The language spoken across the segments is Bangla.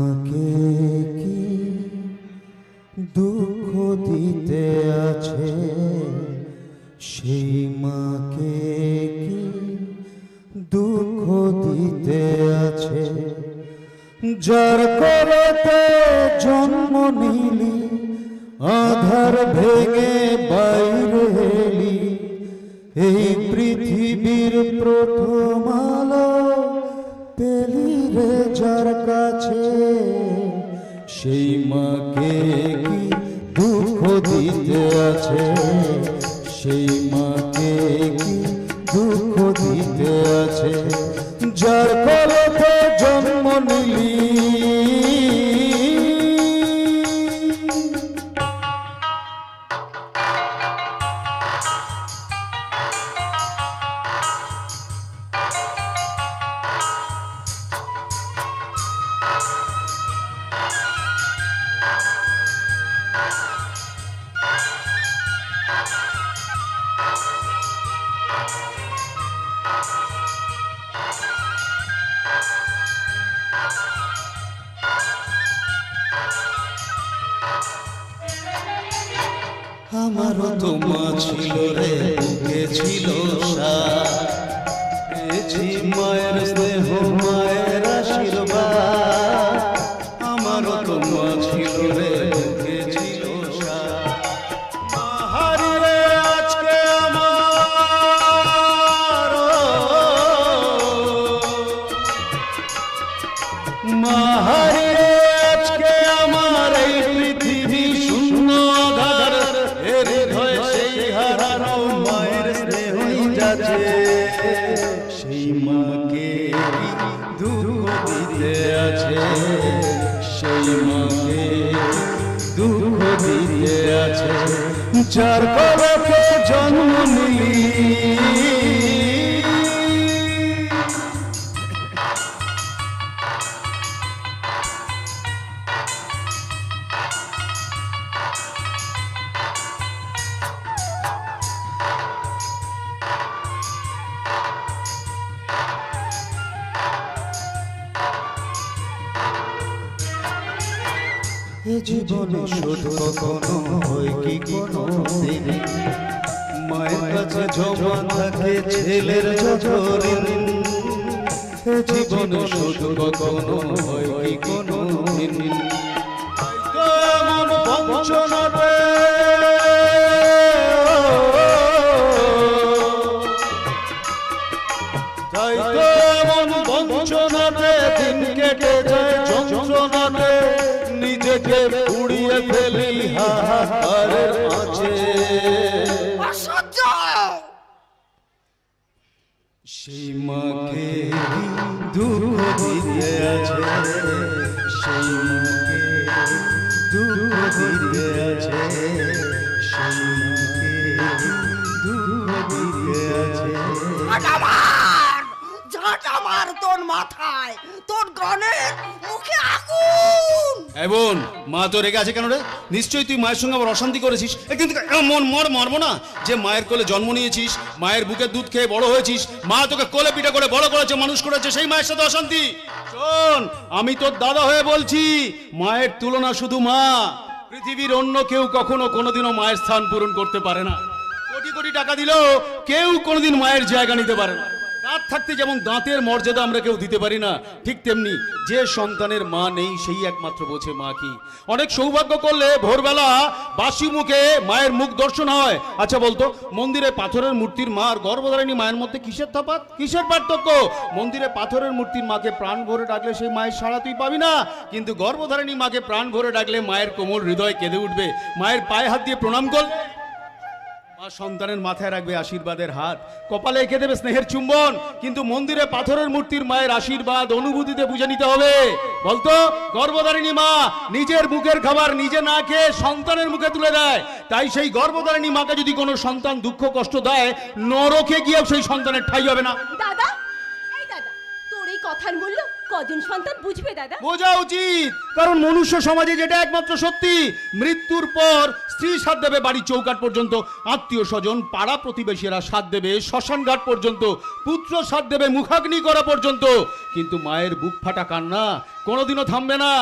আমাকে কি দুঃখ দিতে আছে? সেই মাকে কি দুঃখ দিতে আছে? যার করতে জন্ম নিলি, আধার ভেঙে বাইরে এলি। এই পৃথিবীর প্রথম যার কাছে সেই মাকে কি দুঃখ দিতে আছে? সেই মাকে কি দুঃখ দিতে আছে? আমারও তো মা ছিল রে বুকে ছিল মায়ের স্নেহ মায়ের আশীর্বাদ। আমারও তো মা ছিল রে বুকে ছিল আজকে আমার মাহারি যাচ্ছে সেই মাকে দুঃখ দিতে আছে? সেই মাকে দুঃখ দিতে আছে। যার জন্ম নিলি। এ জীবনে শুধু কখনো হয় কি কোনো দিন? মায়ের কাছে জমা থাকে ছেলের যতদিন। এ জীবনে শুধু কখনো হয় কি কোনো দিন? তো বঞ্চনাতে দিন কেটে যায় যন্ত্রণাতে? নিজেকে পুড়িয়ে ফেলি হাহাকারের মাঝে। অসহ্য! সেই মাকে দুঃখ দিতে আছে। সেই মাকে দুঃখ দিতে আছে। সেই মাকে দুঃখ দিতে আছে। মাথায়। তোর মুখে আগুন। বোন, মা তো রেগে আছে কেন রে? নিশ্চয়ই তুই মায়ের সঙ্গে আবার অশান্তি করেছিস। মর মারবো না যে মায়ের কোলে জন্ম নিয়েছিস, মায়ের বুকে দুধ খেয়ে বড় হয়েছিস, মা তোকে কোলে পিঠে করে বড় করেছে, মানুষ করেছে, সেই মায়ের সাথে অশান্তি। শোন, আমি তোর দাদা হয়ে বলছি, মায়ের তুলনা শুধু মা। পৃথিবীর অন্য কেউ কখনো কোনোদিনও মায়ের স্থান পূরণ করতে পারে না। কোটি কোটি টাকা দিলেও কেউ কোনোদিন মায়ের জায়গা নিতে পারে না। দাঁত থাকতে যেমন দাঁতের মর্যাদা আমরা কেউ দিতে পারি না, ঠিক তেমনি যে সন্তানের মা নেই, সেই একমাত্র বোঝে মা কি। অনেক সৌভাগ্য করলে ভোরবেলা বাসি মুখে মায়ের মুখ দর্শন হয়। আচ্ছা বলতো, মন্দিরে পাথরের মূর্তির মা আর গর্ভধারিণী মায়ের মধ্যে কিসের তফাৎ? কিসের পার্থক্য? মন্দিরে পাথরের মূর্তির মাকে প্রাণ ভরে ডাকলে সেই মায়ের সাড়া তুই পাবি না, কিন্তু গর্ভধারিণী মাকে প্রাণ ভরে ডাকলে মায়ের কোমল হৃদয় কেঁদে উঠবে। মায়ের পায়ে হাত দিয়ে প্রণাম কর। মা সন্তানের মাথায় রাখবে আশীর্বাদের হাত। কপালে এঁকে দেবে স্নেহের চুম্বন, কিন্তু মন্দিরে পাথরের মূর্তির মায়ের আশীর্বাদ অনুভূতিতে বুঝে নিতে হবে। বলতো, গর্ভধারিণী মা নিজের মুখের খাবার নিজে না খেয়ে সন্তানের মুখে তুলে দেয়। তাই সেই গর্ভধারিণী মাকে যদি কোনো সন্তান দুঃখ, কষ্ট দেয়, নরকে গিয়েও সেই সন্তানের ঠাই হবে না। দাদা, এই দাদা, তোর এই কথার মূল্য কজন সন্তান বুঝবে দাদা? বোঝা উচিত। কারণ মনুষ্য সমাজে যেটা একমাত্র সত্যি মৃত্যুর পর স্ত্রী সাথ দেবে বাড়ির চৌকাট পর্যন্ত আত্মীয় স্বজন পাড়া প্রতিবেশীরা সাথ দেবে শ্মশান ঘাট পর্যন্ত পুত্র সাথ দেবে মুখাগ্নি করা পর্যন্ত। কিন্তু মায়ের বুক ফাটা কান্না কোনোদিনও থামবে না।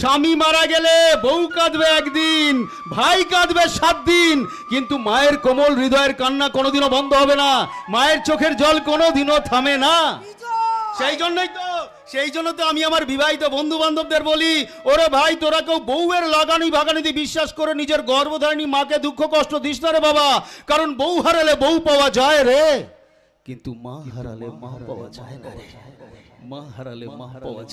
স্বামী মারা গেলে বউ কাঁদবে একদিন ভাই কাঁদবে সাত দিন কিন্তু মায়ের কোমল হৃদয়ের কান্না কোনোদিনও বন্ধ হবে না। মায়ের চোখের জল কোনোদিনও থামে না। সেই জন্যই তো সেই জন্য তো আমি আমার বিবাহিত বন্ধু বান্ধবদের বলি ওরে ভাই তোরা কেউ বউয়ের লাগানি ভাগানিতে বিশ্বাস করে নিজের গর্ভধারিণী মাকে দুঃখ কষ্ট দিস না রে বাবা কারণ বউ হারালে বউ পাওয়া যায় রে। কিন্তু মা হারালে মা পাওয়া যায় না রে। মা হারালে মা পাওয়া যায়